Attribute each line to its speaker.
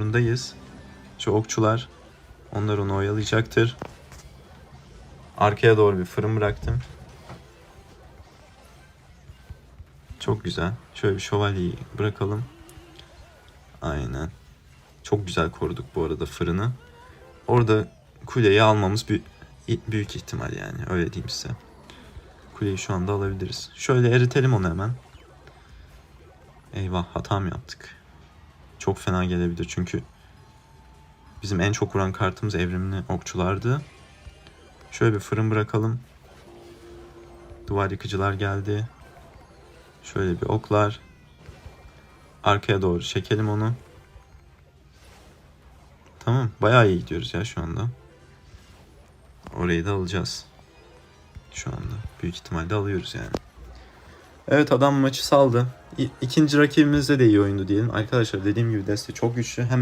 Speaker 1: zorundayız. Şu okçular onlar onu oyalayacaktır. Arkaya doğru bir fırın bıraktım. Çok güzel. Şöyle bir şövalyeyi bırakalım. Aynen. Çok güzel koruduk bu arada fırını. Orada kuleyi almamız büyük, büyük ihtimal yani. Öyle diyeyim size. Kuleyi şu anda alabiliriz. Şöyle eritelim onu hemen. Eyvah hata mı yaptık? Çok fena gelebilir çünkü bizim en çok vuran kartımız evrimli okçulardı. Şöyle bir fırın bırakalım. Duvar yıkıcılar geldi. Şöyle bir oklar. Arkaya doğru çekelim onu. Tamam. Bayağı iyi gidiyoruz ya şu anda. Orayı da alacağız. Şu anda. Büyük ihtimalle alıyoruz yani. Evet adam maçı saldı. İkinci rakibimizde de iyi oyundu diyelim. Arkadaşlar dediğim gibi deste çok güçlü. Hemen